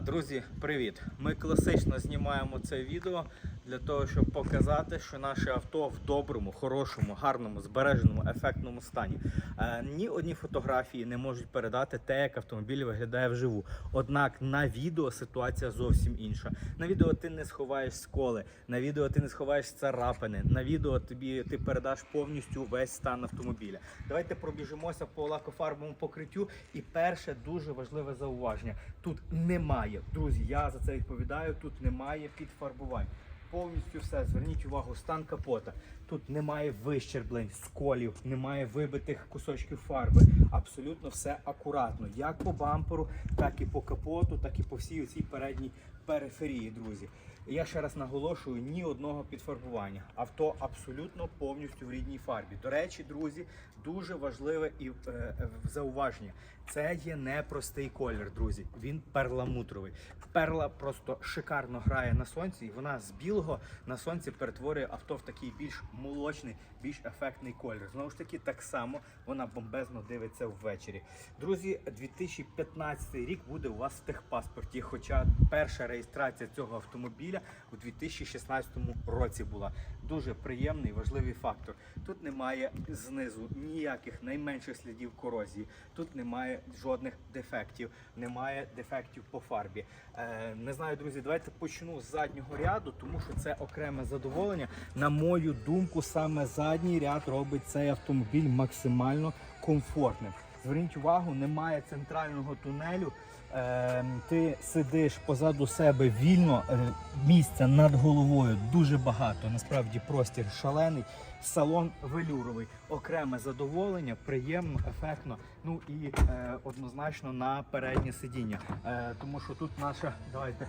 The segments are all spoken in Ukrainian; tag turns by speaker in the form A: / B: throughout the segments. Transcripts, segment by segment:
A: Друзі, привіт! Ми класично знімаємо це відео для того, щоб показати, що наше авто в доброму, хорошому, гарному, збереженому, ефектному стані. Е, ні одні фотографії не можуть передати те, як автомобіль виглядає вживу. Однак на відео ситуація зовсім інша. На відео ти не сховаєш сколи, на відео ти не сховаєш царапини, на відео тобі ти передаш повністю весь стан автомобіля. Давайте пробіжимося по лакофарбовому покриттю. І перше дуже важливе зауваження: тут немає, друзі. Я за це відповідаю. Тут немає підфарбувань. Повністю все. Зверніть увагу, стан капота. Тут немає вищерблень, сколів, немає вибитих кусочків фарби. Абсолютно все акуратно, як по бамперу, так і по капоту, так і по всій цій передній периферії, друзі. Я ще раз наголошую, ні одного підфарбування. Авто абсолютно повністю в рідній фарбі. До речі, друзі, дуже важливе і е, е, зауваження. Це є непростий колір, друзі. Він перламутровий. Перла просто шикарно грає на сонці, і вона з білого на сонці перетворює авто в такий більш молочний, більш ефектний колір. Знову ж таки, так само вона бомбезно дивиться ввечері. Друзі, 2015 рік буде у вас в техпаспорті, хоча перша реєстрація цього автомобіля у 2016 році була. Дуже приємний, важливий фактор. Тут немає знизу ніяких найменших слідів корозії. Тут немає жодних дефектів, немає дефектів по фарбі. Е, не знаю, друзі, давайте почну з заднього ряду, тому що це окреме задоволення. На мою думку, саме задній ряд робить цей автомобіль максимально комфортним. Зверніть увагу, немає центрального тунелю. Е, ти сидиш позаду себе вільно, е, місця над головою дуже багато. Насправді простір шалений. Салон велюровий, окреме задоволення, приємно, ефектно. Ну і е, однозначно на переднє сидіння. Е, тому що тут наша, давайте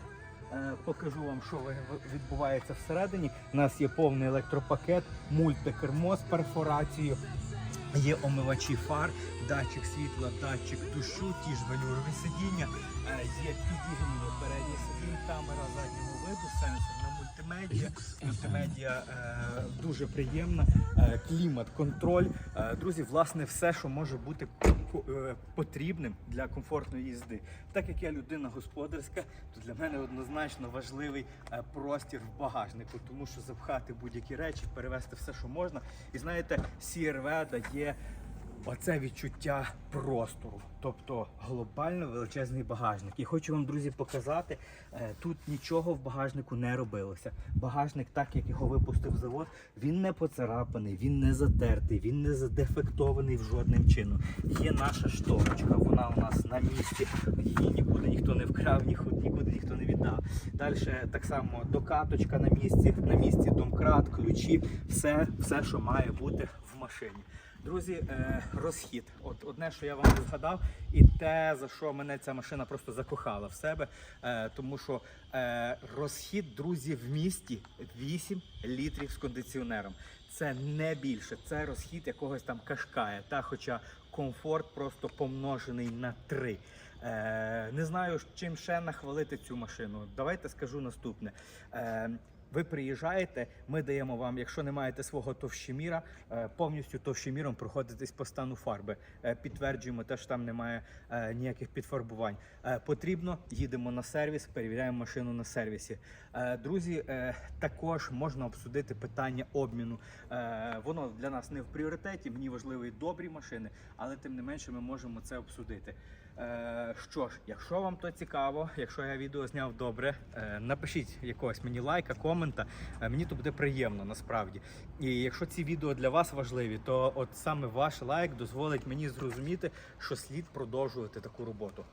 A: е, покажу вам, що відбувається всередині. У нас є повний електропакет, мультикермо з перфорацією. Є омивачі фар, датчик світла, датчик душу, ті ж велюрові сидіння, е, є підігрівне переднє сидіння, камера заднього виду, сенсорна мультимедіа. Мультимедіа е, дуже приємна, е, клімат, контроль. Е, друзі, власне, все, що може бути е, потрібним для комфортної їзди. Так як я людина господарська, то для мене однозначно важливий е, простір в багажнику, тому що запхати будь-які речі, перевезти все, що можна. І знаєте, CRV дає оце відчуття простору, тобто глобально величезний багажник. І хочу вам, друзі, показати, е, тут нічого в багажнику не робилося. Багажник, так як його випустив завод, він не поцарапаний, він не затертий, він не задефектований в жодним чином. Є наша шторочка, вона у нас на місці, її нікуди ніхто не вкрав, нікуди ніхто не віддав. Далі так само докаточка на місці, на місці домкрат, ключі, все, все, що має бути в машині. Друзі, е, розхід. От одне, що я вам не згадав, і те, за що мене ця машина просто закохала в себе. Е, тому що е, розхід, друзі, в місті 8 літрів з кондиціонером. Це не більше, це розхід якогось там кашкая. Та, хоча комфорт просто помножений на 3. Е, не знаю, чим ще нахвалити цю машину. Давайте скажу наступне. Ви приїжджаєте, ми даємо вам, якщо не маєте свого товщеміра, е, повністю товщеміром проходитесь по стану фарби. Е, Підтверджуємо те, що там немає е, ніяких підфарбувань. Потрібно, їдемо на сервіс, перевіряємо машину на сервісі. Друзі, також можна обсудити питання обміну. Воно для нас не в пріоритеті. Мені важливі добрі машини, але тим не менше ми можемо це обсудити. Е, Що ж, якщо вам то цікаво, якщо я відео зняв добре, е, напишіть якогось мені лайка, комента. Е, Мені то буде приємно насправді. І якщо ці відео для вас важливі, то от саме ваш лайк дозволить мені зрозуміти, що слід продовжувати таку роботу.